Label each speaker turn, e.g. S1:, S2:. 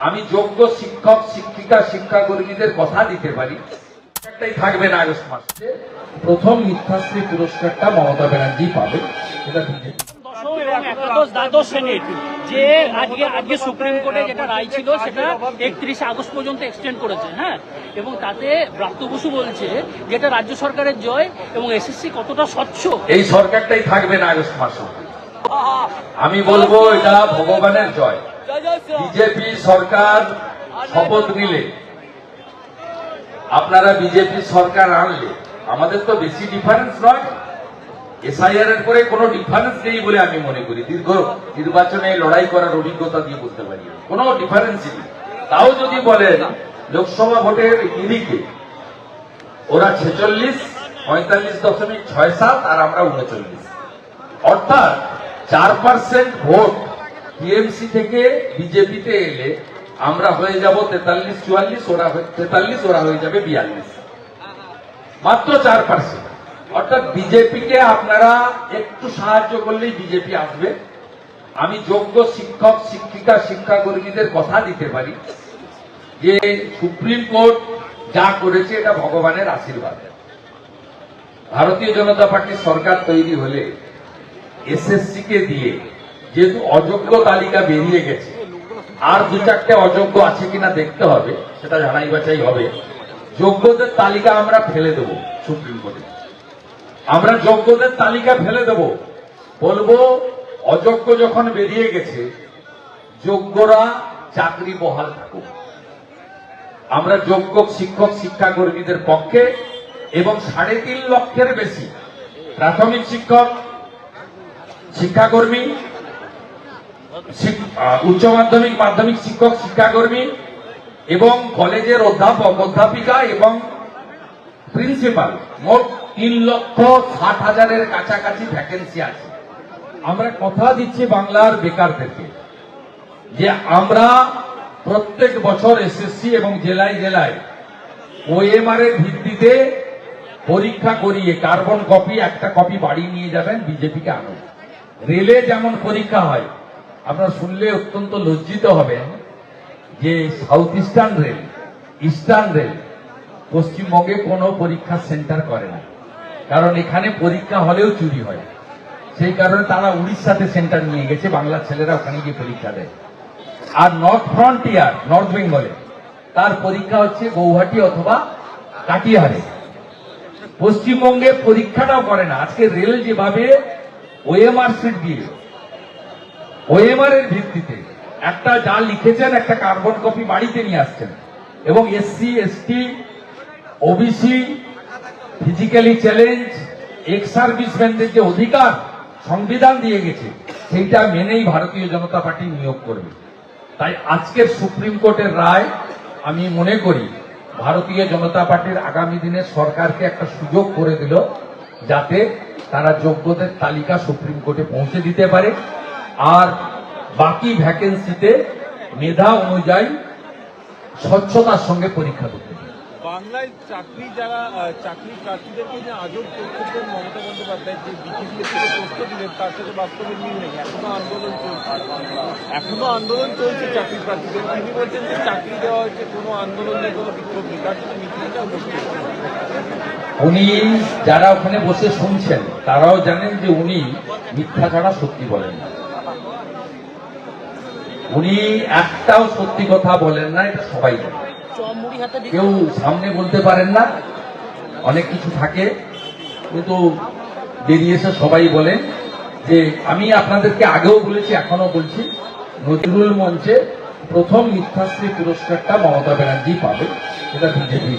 S1: আমি যোগ্য শিক্ষক শিক্ষিকা শিক্ষাকর্মীদের কথা দিতে পারি। একটাই থাকবে না আগস্ট মাসে। প্রথম মিথ্যাশ্রী পুরস্কারটা মমতা ব্যানার্জি পাবে এটা বিজেপি
S2: একাদশ দ্বাদশ শ্রেণির যে আজকে আজকে সুপ্রিম কোর্টে যেটা রায় ছিল সেটা একত্রিশে আগস্ট পর্যন্ত এক্সটেন্ড করেছে হ্যাঁ? এবং তাতে ব্রাত্য বসু বলছে যেটা রাজ্য সরকারের জয় এবং এসএসসি কতটা স্বচ্ছ।
S1: এই সরকারটাই থাকবে না আগস্ট মাসে। আমি বলব এটা ভগবানের জয়। বিজেপি সরকার শপথ নিলে, আপনারা বিজেপি সরকার আনলে, আমাদের তো বেশি ডিফারেন্স নয়। এসআইআর এর করে কোনো ডিফারেন্স নেই বলে আমি মনে করি। দীর্ঘ নির্বাচনে লড়াই করার অভিজ্ঞতা দিয়ে বলতে পারি। কোনো ডিফারেন্স নেই। তাও যদি বলেন, লোকসভা ভোটের নিরিখে ওরা ছেচল্লিশ, পঁয়তাল্লিশ দশমিক ছয় সাত আর আমরা উনচল্লিশ। অর্থাৎ চার পার্সেন্ট ভোট টিএমসি থেকে বিজেপিতে এলে আমরা হয়ে যাব তেতাল্লিশ, চুয়াল্লিশ, ওরা তেতাল্লিশ, ওরা হয়ে যাবে বিয়াল্লিশ। মাত্র চার পার্সেন্ট অর্থাৎ বিজেপিকে আপনারা একটু সাহায্য করলেই বিজেপি আসবে। আমি যোগ্য শিক্ষক, শিক্ষিকা, শিক্ষাকর্মীদের কথা দিতে পারি যে সুপ্রিম কোর্ট যা করেছে এটা ভগবানের আশীর্বাদ। ভারতীয় জনতা পার্টির সরকার তৈরি হলে এসএসসি কে দিয়ে যেহেতু অযোগ্য তালিকা বেরিয়ে গেছে, আর দু চারটে অযোগ্য আছে কিনা দেখতে হবে, সেটা জানাই বাছাই হবে। যোগ্যদের তালিকা আমরা ফেলে দেব সুপ্রিম কোর্টে। আমরা যোগ্যদের তালিকা ফেলে দেব। বলব, অযোগ্য যখন বেরিয়ে গেছে, যোগ্যরা চাকরি বহাল থাকুক। আমরা যোগ্য শিক্ষক শিক্ষাকর্মীদের পক্ষে এবং সাড়ে তিন লক্ষের বেশি প্রাথমিক শিক্ষক, শিক্ষাকর্মী উচ্চ মাধ্যমিক মাধ্যমিক শিক্ষক, শিক্ষাকর্মী এবং কলেজের অধ্যাপক, অধ্যাপিকা এবং প্রিন্সিপাল। মোট তিন লক্ষ ষাট হাজারের কাছাকাছি ভ্যাকেন্সি আছে। আমরা কথা দিচ্ছি বাংলার বেকারদেরকে যে আমরা প্রত্যেক বছর এসএসসি এবং জেলায় জেলায় ওএমআর এর ভিত্তিতে পরীক্ষা করিয়ে কার্বন কপি একটা কপি বাড়ি নিয়ে যাবেন, বিজেপিকে আনুন। রেলে যেমন পরীক্ষা হয় আপনারা শুনলে অত্যন্ত লজ্জিত হবেন যে south eastern rail eastern rail পশ্চিমবঙ্গে কোনো পরীক্ষা সেন্টার করে না। কারণ এখানে পরীক্ষা হলেও চুরি হয়। সেই কারণে তারা উড়িষ্যাতে সেন্টার নিয়ে গেছে, বাংলা ছেলেরা ওখানে গিয়ে পরীক্ষা দেয়। আর নর্থ ফ্রন্টিয়ার নর্থ বেঙ্গলে তার পরীক্ষা হচ্ছে গৌহাটি অথবা কাটিহারে। পশ্চিমবঙ্গে পরীক্ষাটাও করে না। আজকে রেল যেভাবে ওএমআর সিট দিয়ে ওএমআর এর ভিত্তিতে একটা যা লিখেছেন, একটা কার্বন কপি বাড়িতে নিয়ে আসছেন। এবং SC ST OBC physically challenge ex যে অধিকার, সংবিধান দিয়ে গেছে, সেইটা মেনেই ভারতীয় জনতা পার্টি নিয়োগ করবে। তাই আজকের সুপ্রিম কোর্টের রায়, আমি মনে করি, ভারতীয় জনতা পার্টির আগামী দিনে সরকারকে একটা সুযোগ করে দিল, যাতে তারা যোগ্যদের তালিকা সুপ্রিম কোর্টে পৌঁছে দিতে পারে। আর বাকি ভ্যাকেন্সিতে মেধা অনুযায়ী স্বচ্ছতার সঙ্গে পরীক্ষা করতে
S3: বাংলায় চাকরি যারা চাকরি প্রার্থীদেরকে যে আজব করছিলেন মমতা বন্দ্যোপাধ্যায় যে প্রশ্ন দিলেন তার সাথে বাস্তবে মিল নেই। এখনও আন্দোলন চলছে। এখনও আন্দোলন চলছে চাকরি প্রার্থীদের। তিনি বলছেন যে চাকরি দেওয়া হয়েছে কোনো আন্দোলন নেই কোনো বিক্ষোভ নেই। তার সাথে মিছিলটাও
S1: উনি যারা ওখানে বসে শুনছেন তারাও জানেন যে উনি মিথ্যা ছাড়া সত্যি বলেন না। উনি একটাও সত্যি কথা বলেন না, এটা সবাই কেউ সামনে বলতে পারেন না, অনেক কিছু থাকে, কিন্তু বেরিয়ে এসে সবাই বলেন যে, আমি আপনাদেরকে আগেও বলেছি এখনও বলছি, নজরুল মঞ্চে প্রথম মিথ্যাশ্রী পুরস্কারটা মমতা ব্যানার্জি পাবে, এটা বিজেপি